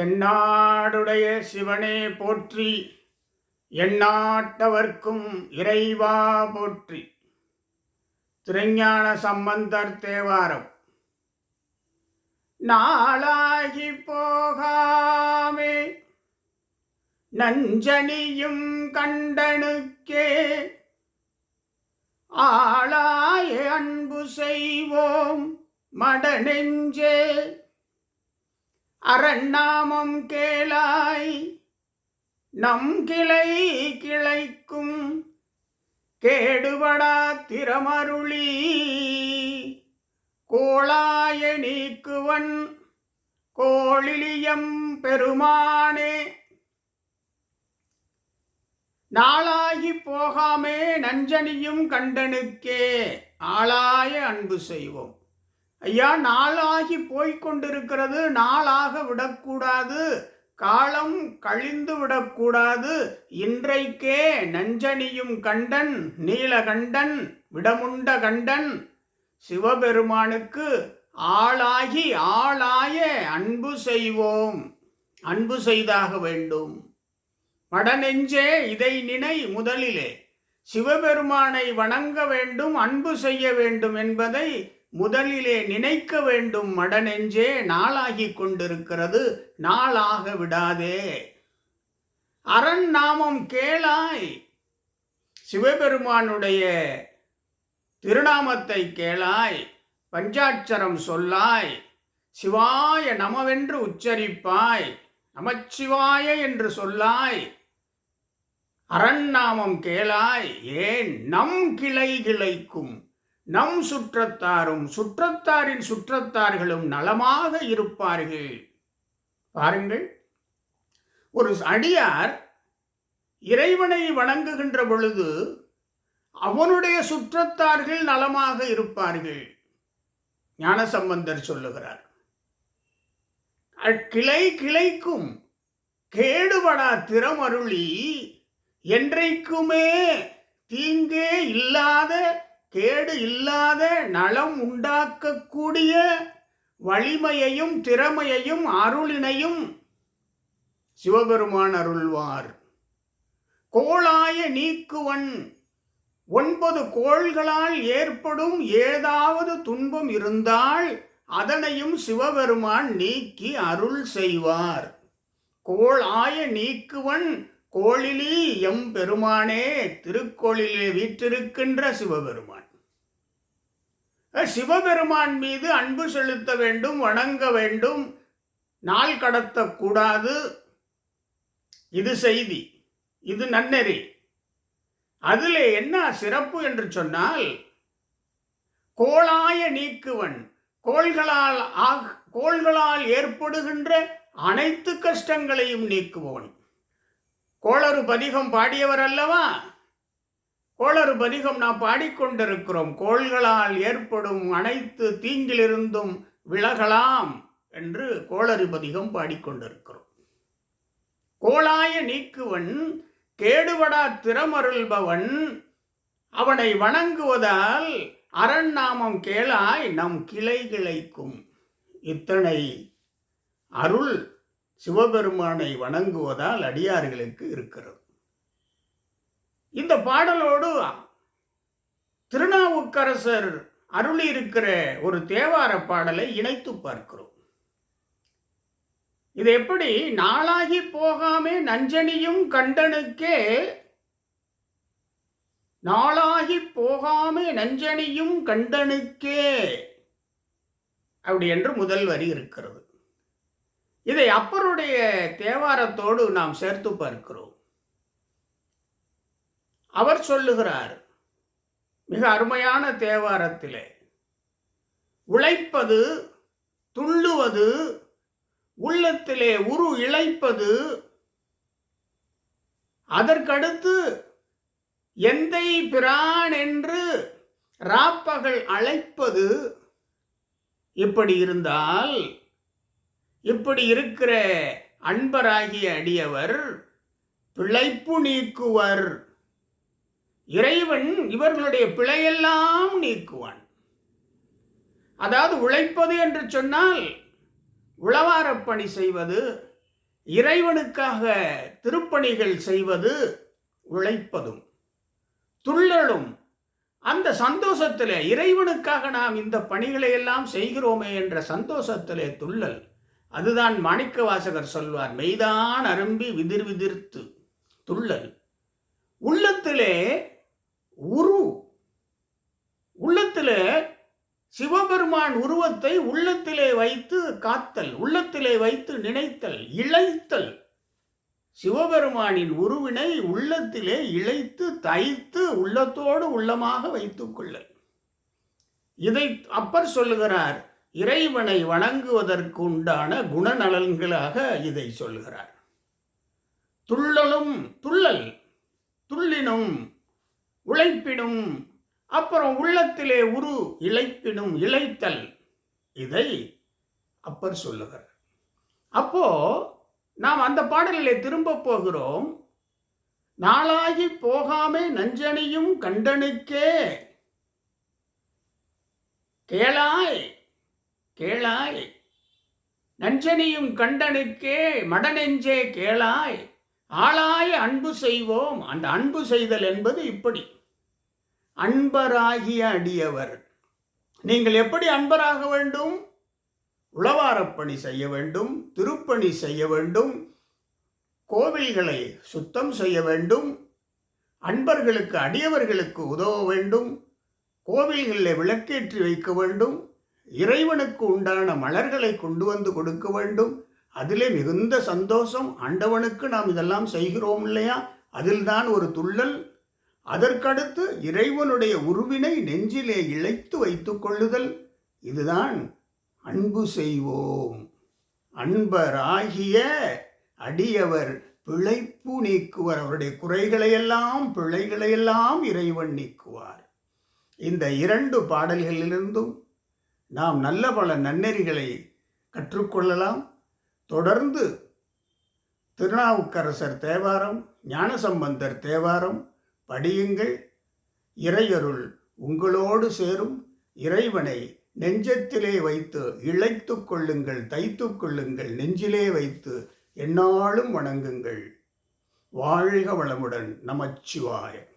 தென்னாடுடைய சிவனே போற்றி எந்நாட்டவர்க்கும் இறைவா போற்றி. திருஞான சம்பந்தர் தேவாரம். நாளாகி போகாமே நஞ்சனியும் கண்டனுக்கே. ஆளாய அன்பு செய்வோம் மடநெஞ்சே அரண்நாமம் கேளாய். நம் கிளை கிளைக்கும் கேடுபடா திறமருளி. கோளாய நீக்குவன் கோளிலியம் பெருமானே. நாளாகி போகாமே நஞ்சனியும் கண்டனுக்கே. ஆளாய அன்பு செய்வோம். ஐயா நாளாகி போய்க் கொண்டிருக்கிறது நாளாக விடக்கூடாது. காலம் கழிந்து விடக்கூடாது. இன்றைக்கே நஞ்சனியும் கண்டன் நீலகண்டன் விடமுண்ட கண்டன். சிவபெருமானுக்கு ஆளாகி ஆளாய அன்பு செய்வோம். அன்பு செய்தாக வேண்டும். மடநெஞ்சே இதை நினை முதலிலே. சிவபெருமானை வணங்க வேண்டும் அன்பு செய்ய வேண்டும் என்பதை முதலிலே நினைக்க வேண்டும் மடநெஞ்சே நாளாகி கொண்டிருக்கிறது நாளாக விடாதே. அரண் நாமம் கேளாய். சிவபெருமானுடைய திருநாமத்தை கேளாய். பஞ்சாட்சரம் சொல்லாய். சிவாய நமவென்று உச்சரிப்பாய். நமச்சிவாய என்று சொல்லாய். அரண்நாமம் கேளாய். ஏன்? நம் கிளை கிளைக்கும். நம் சுற்றத்தாரும் சுற்றத்தாரின் சுற்றத்தார்களும் நலமாக இருப்பார்கள். பாருங்கள். ஒரு அடியார் இறைவனை வணங்குகின்ற பொழுது அவனுடைய சுற்றத்தார்கள் நலமாக இருப்பார்கள். ஞானசம்பந்தர் சொல்லுகிறார். அக்கிளை கிளைக்கும் கேடுபடா திறமருளி என்றைக்குமே தீங்கே இல்லாத கேடு இல்லாத நலம் உண்டாக்கக்கூடிய வலிமையையும் திறமையையும் அருளினையும் சிவபெருமான் அருள்வார். கோளாய நீக்குவன். ஒன்பது கோள்களால் ஏற்படும் ஏதாவது துன்பம் இருந்தால் அதனையும் சிவபெருமான் நீக்கி அருள் செய்வார். கோள் ஆய நீக்குவன் கோளிலி எம் பெருமானே திருக்கோளிலே வீற்றிருக்கின்ற சிவபெருமான். சிவபெருமான் மீது அன்பு செலுத்த வேண்டும் வணங்க வேண்டும் நாள் கடத்தக்கூடாது இது செய்தி இது நன்னெறி. அதில் என்ன சிறப்பு என்று சொன்னால் கோளாய நீக்குவன் கோள்களால் கோள்களால் ஏற்படுகின்ற அனைத்து கஷ்டங்களையும் நீக்குபவன். கோளறு பதிகம் பாடியவர் அல்லவா? கோளறு பதிகம் நாம் பாடிக்கொண்டிருக்கிறோம். கோள்களால் ஏற்படும் அனைத்து தீங்கிலிருந்தும் விலகலாம் என்று கோளறு பதிகம் பாடிக்கொண்டிருக்கிறோம். கோளாய நீக்குவன் கேடுபடா திறமருள்பவன் அவனை வணங்குவதால் அரண்நாமம் கேளாய் நம் கிளை கிளைக்கும் இத்தனை அருள் சிவபெருமானை வணங்குவதால் அடியார்களுக்கு இருக்கிறது. இந்த பாடலோடு திருநாவுக்கரசர் அருளி இருக்கிற ஒரு தேவார பாடலை இணைத்து பார்க்கிறோம். இது எப்படி? நாளாகி போகாமே நஞ்சனியும் கண்டனுக்கே நாளாகி போகாமே நஞ்சனியும் கண்டனுக்கே அப்படி என்று முதல் வரி இருக்கிறது. இதை அப்பருடைய தேவாரத்தோடு நாம் சேர்த்து பார்க்கிறோம். அவர் சொல்லுகிறார் மிக அருமையான தேவாரத்திலே உழைப்பது துள்ளுவது உள்ளத்திலே உரு இழைப்பது அதற்கடுத்து எந்தை பிரான் என்று ராப்பகல் அழைப்பது இப்படி இருந்தால் இப்படி இருக்கிற அன்பராகிய அடியவர் பிழைப்பு நீக்குவர். இறைவன் இவர்களுடைய பிழையெல்லாம் நீக்குவான். அதாவது உழைப்பது என்று சொன்னால் உழவாரப் பணி செய்வது இறைவனுக்காக திருப்பணிகள் செய்வது உழைப்பதும் துள்ளலும். அந்த சந்தோஷத்தில் இறைவனுக்காக நாம் இந்த பணிகளை எல்லாம் செய்கிறோமே என்ற சந்தோஷத்திலே துள்ளல். அதுதான் மாணிக்க வாசகர் சொல்வார் மெய்தான் அரும்பி விதிர் விதிர்த்து துள்ளல். உள்ளத்திலே உரு உள்ளத்திலே சிவபெருமான் உருவத்தை உள்ளத்திலே வைத்து காத்தல் உள்ளத்திலே வைத்து நினைத்தல் இழைத்தல். சிவபெருமானின் உருவினை உள்ளத்திலே இழைத்து தைத்து உள்ளத்தோடு உள்ளமாக வைத்துக் கொள்ளல். இதை அப்பர் சொல்லுகிறார் இறைவனை வணங்குவதற்கு உண்டான குணநலன்களாக இதை சொல்கிறார். துள்ளலும் துள்ளல் துள்ளினும் உழைப்பினும் அப்புறம் உள்ளத்திலே உரு இழைப்பினும் இழைத்தல் இதை அப்பர் சொல்லுகிறார். அப்போ நாம் அந்த பாடலிலே திரும்ப போகிறோம். நாளாகி போகாமே நஞ்சனையும் கண்டனுக்கே கேளாய் கேளாய். நஞ்சனியும் கண்டனுக்கே மடநெஞ்சே கேளாய். ஆளாய் அன்பு செய்வோம். அந்த அன்பு செய்தல் என்பது இப்படி. அன்பராகிய அடியவர். நீங்கள் எப்படி அன்பராக வேண்டும்? உளவாரப்பணி செய்ய வேண்டும். திருப்பணி செய்ய வேண்டும். கோவில்களை சுத்தம் செய்ய வேண்டும். அன்பர்களுக்கு அடியவர்களுக்கு உதவ வேண்டும். கோவில்களில் விளக்கேற்றி வைக்க வேண்டும். இறைவனுக்கு உண்டான மலர்களை கொண்டு வந்து கொடுக்க வேண்டும். அதிலே மிகுந்த சந்தோஷம். ஆண்டவனுக்கு நாம் இதெல்லாம் செய்கிறோம் இல்லையா? அதில்தான் ஒரு துள்ளல். அதற்கடுத்து இறைவனுடைய உருவினை நெஞ்சிலே இழைத்து வைத்து கொள்ளுதல். இதுதான் அன்பு செய்வோம். அன்பராகிய அடியவர் பிழைப்பு நீக்குவர். அவருடைய குறைகளையெல்லாம் பிழைகளையெல்லாம் இறைவன் நீக்குவார். இந்த இரண்டு பாடல்களிலிருந்தும் நாம் நல்ல பல நன்னெறிகளை கற்றுக்கொள்ளலாம். தொடர்ந்து திருநாவுக்கரசர் தேவாரம் ஞானசம்பந்தர் தேவாரம் படியுங்கள். இறையருள் உங்களோடு சேரும். இறைவனை நெஞ்சத்திலே வைத்து இழைத்து கொள்ளுங்கள் தைத்து கொள்ளுங்கள் நெஞ்சிலே வைத்து எந்நாளும் வணங்குங்கள். வாழ்க வளமுடன் நமச்சிவாயம்.